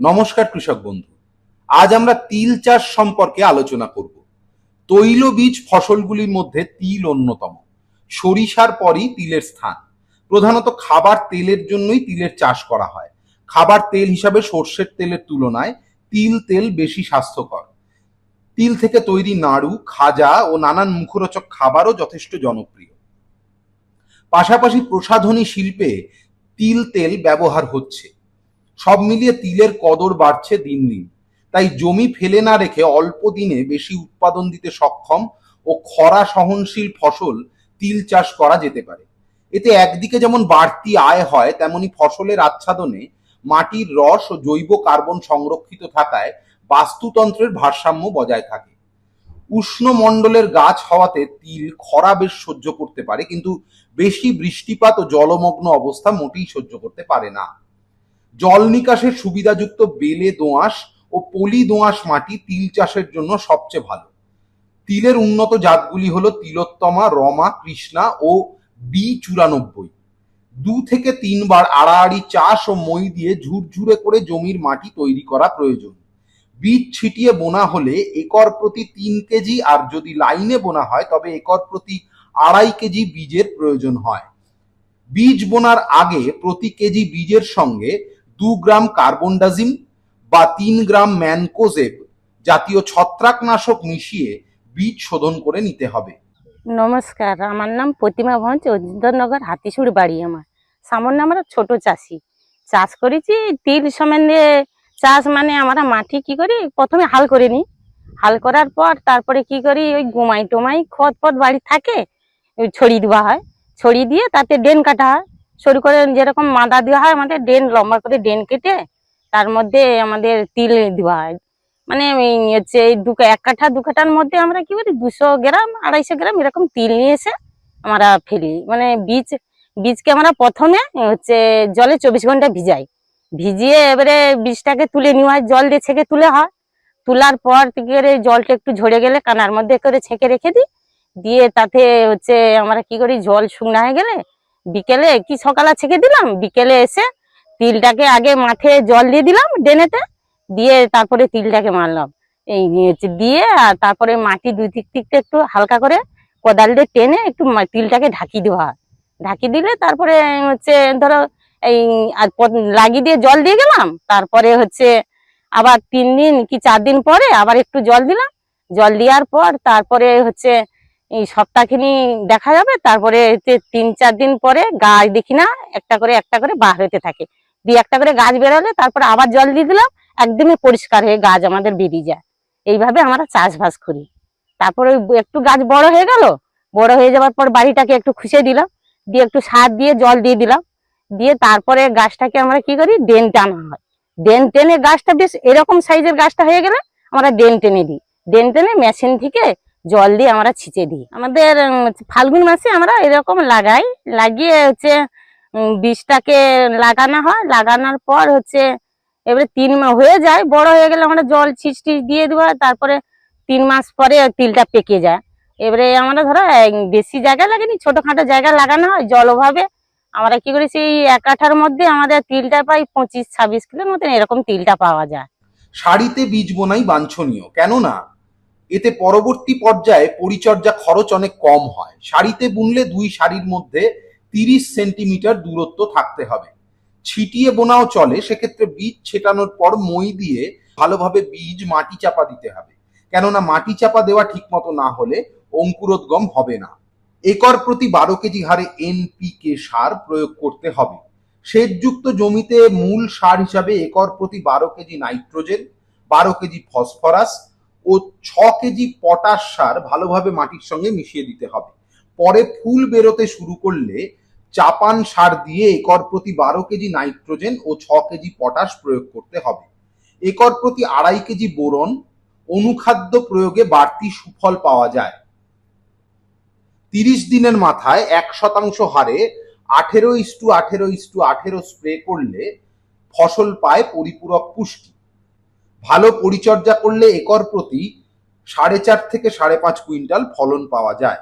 নমস্কার কৃষক বন্ধু। আজ আমরা তিল চাষ সম্পর্কে আলোচনা করব। তৈলবীজ ফসলগুলির মধ্যে তিল অন্যতম। সরিষার পরই তিলের স্থান। প্রধানত খাবার তেলের জন্যই তিলের চাষ করা হয়। খাবার তেল হিসাবে সর্ষের তেলের তুলনায় তিল তেল বেশি স্বাস্থ্যকর। তিল থেকে তৈরি নাড়ু, খাজা ও নানান মুখরোচক খাবারও যথেষ্ট জনপ্রিয়। পাশাপাশি প্রসাধনী শিল্পে তিল তেল ব্যবহার হচ্ছে। সব মিলিয়ে তিলের কদর বাড়ছে দিন দিন। তাই জমি ফেলে না রেখে অল্প দিনে বেশি উৎপাদন দিতে সক্ষম ও খরা সহনশীল ফসল তিল চাষ করা যেতে পারে। এতে একদিকে যেমন বাড়তি আয় হয়, তেমনি ফসলের আচ্ছাদনে মাটির রস ও জৈব কার্বন সংরক্ষিত থাকায় বাস্তুতন্ত্রের ভারসাম্য বজায় থাকে। উষ্ণমণ্ডলের গাছ হওয়াতে তিল খরা বেশ সহ্য করতে পারে, কিন্তু বেশি বৃষ্টিপাত ও জলমগ্ন অবস্থা মোটেই সহ্য করতে পারে না। জল নিকাশের সুবিধাযুক্ত বেলে দোআঁশ ও পলি দোআঁশ মাটি তিল চাষের জন্য সবচেয়ে ভালো। তিলের উন্নত জাতগুলি হলো তিলোত্তমা, রমা, কৃষ্ণা ও বি চুরানব্বই। দু থেকে তিনবার আড়াআড়ি চাষ ও মই দিয়ে ঝুরঝুরে করে জমির মাটি তৈরি করা প্রয়োজন। বীজ ছিটিয়ে বোনা হলে একর প্রতি তিন কেজি আর যদি লাইনে বোনা হয়, তবে একর প্রতি আড়াই কেজি বীজের প্রয়োজন হয়। বীজ বোনার আগে প্রতি কেজি বীজের সঙ্গে দু গ্রাম কার্বনডাজিম বা তিন গ্রাম ম্যানকোজেব জাতীয় ছত্রাকনাশক মিশিয়ে বীজ শোধন করে নিতে হবে। নমস্কার, আমার নাম প্রতিমা ভঞ্জ অযোধ্যনগর হাতিশুড় বাড়ি আমার। সামান্য আমরা ছোট চাষি। চাষ করেছি, তিল সম্বন্ধে চাষ মানে আমরা মাটি কি করি, প্রথমে হাল করে নিই। হাল করার পর তারপরে কি করি, ওই গুমাই টুমাই খত পথ বাড়ি থাকে ছড়িয়ে দেওয়া হয়। ছড়িয়ে দিয়ে তাতে ডেন কাটা হয়। সরু করে যেরকম মাদা দেওয়া হয়, আমাদের ডেন লম্বা করে ডেন কেটে তার মধ্যে আমাদের তিল দেওয়া হয়। মানে হচ্ছে এই এক কাঠা, দু কাঠার মধ্যে আমরা কি করি দুশো গ্রাম, আড়াইশো গ্রাম এরকম তিল নিয়ে এসে আমরা ফেলি। মানে বীজ, বীজকে আমরা প্রথমে হচ্ছে জলে চব্বিশ ঘণ্টা ভিজাই। ভিজিয়ে এবারে বীজটাকে তুলে নেওয়া হয় জল দিয়ে ছেঁকে তুলে হয়। তোলার পর থেকে জলটা একটু ঝরে গেলে কানার মধ্যে করে ছেঁকে রেখে দিই। দিয়ে তাতে হচ্ছে আমরা কি করি, জল শুকনো হয়ে গেলে বিকেলে, কি সকালে ছেঁকে দিলাম? বিকেলে এসে তিলটাকে আগে মাঠে জল দিয়ে দিলাম ডেনেতে। দিয়ে তারপরে তিলটাকে মারলাম। এই হচ্ছে দিয়ে আর তারপরে মাটি দুই দিক থেকে একটু হালকা করে কোদাল দিয়ে টেনে একটু তিলটাকে ঢাকি দেওয়া হয়। ঢাকি দিলে তারপরে হচ্ছে ধরো এই আর লাগিয়ে দিয়ে জল দিয়ে গেলাম। তারপরে হচ্ছে আবার তিন দিন কি চার দিন পরে আবার একটু জল দিলাম। জল দেওয়ার পর তারপরে হচ্ছে এই সপ্তাহখানি দেখা যাবে। তারপরে হচ্ছে তিন চার দিন পরে গাছ দেখি না, একটা করে একটা করে বার হতে থাকে। দিয়ে একটা করে গাছ বেরোলে তারপর আবার জল দিয়ে দিলাম, একদমই পরিষ্কার হয়ে গাছ আমাদের বেরিয়ে যায়। এইভাবে আমরা চাষবাস করি। তারপরে একটু গাছ বড় হয়ে গেল, বড় হয়ে যাওয়ার পর বাড়িটাকে একটু খুশে দিলাম, দিয়ে একটু সার দিয়ে জল দিয়ে দিলাম। দিয়ে তারপরে গাছটাকে আমরা কি করি ডেন টানা হয়। ডেন টেনে গাছটা বেশ এরকম সাইজের গাছটা হয়ে গেলে আমরা ডেন টেনে দিই। ডেন টেনে মেশিন থেকে জল দিয়ে আমরা ছিঁচে দিই। আমাদের ফাল্গুন মাসে আমরা এরকম লাগাই, লাগিয়ে হচ্ছে বীজটাকে লাগানো হয়। লাগানোর পর হচ্ছে এবারে তিন মাস হয়ে যায়। বড় হয়ে গেলে আমরা জল ছিচ টিচ দিয়ে হয় তারপরে তিন মাস পরে তিলটা পেকে যায়। এবারে আমরা ধরো বেশি জায়গা লাগেনি, ছোটোখাটো জায়গা লাগানো হয় জল অভাবে। আমরা কি করি, সেই এক আঠার মধ্যে আমাদের তিলটা পাই পঁচিশ, ছাব্বিশ কিলোর মতন এরকম তিলটা পাওয়া যায়। শাড়িতে বীজ বোনাই বাঞ্ছনীয়। কেননা এতে পরবর্তী পর্যায়ে পরিচর্যা খরচ অনেক কম হয়। শাড়িতে বুনলে দুই শাড়ির মধ্যে তিরিশ সেন্টিমিটার দূরত্ব থাকতে হবে। ছিটিয়ে বোনাও চলে, সেক্ষেত্রে বীজ ছেটানোর পর মই দিয়ে ভালোভাবে বীজ মাটি চাপা দিতে হবে। কেননা মাটি চাপা দেওয়া ঠিকমতো না হলে অঙ্কুরোদ্গম হবে না। একর প্রতি বারো কেজি হারে এনপিকে সার প্রয়োগ করতে হবে। সেচযুক্ত জমিতে মূল সার হিসাবে একর প্রতি বারো কেজি নাইট্রোজেন, বারো কেজি ফসফরাস ও ছ কেজি পটাশ সার ভালোভাবে মাটির সঙ্গে মিশিয়ে দিতে হবে। পরে ফুল বেরোতে শুরু করলে চাপান সার দিয়ে একর প্রতি বারো কেজি নাইট্রোজেন ও ছ কেজি পটাশ প্রয়োগ করতে হবে। একর প্রতি আড়াই কেজি বোরন অনুখাদ্য প্রয়োগে বাড়তি সুফল পাওয়া যায়। তিরিশ দিনের মাথায় এক শতাংশ হারে আঠেরো ইস্টু আঠেরো ইস্টু আঠেরো স্প্রে করলে ফসল পায় পরিপূরক পুষ্টি। ভালো পরিচর্যা করলে একর প্রতি সাড়ে চার থেকে সাড়ে পাঁচ কুইন্টাল ফলন পাওয়া যায়।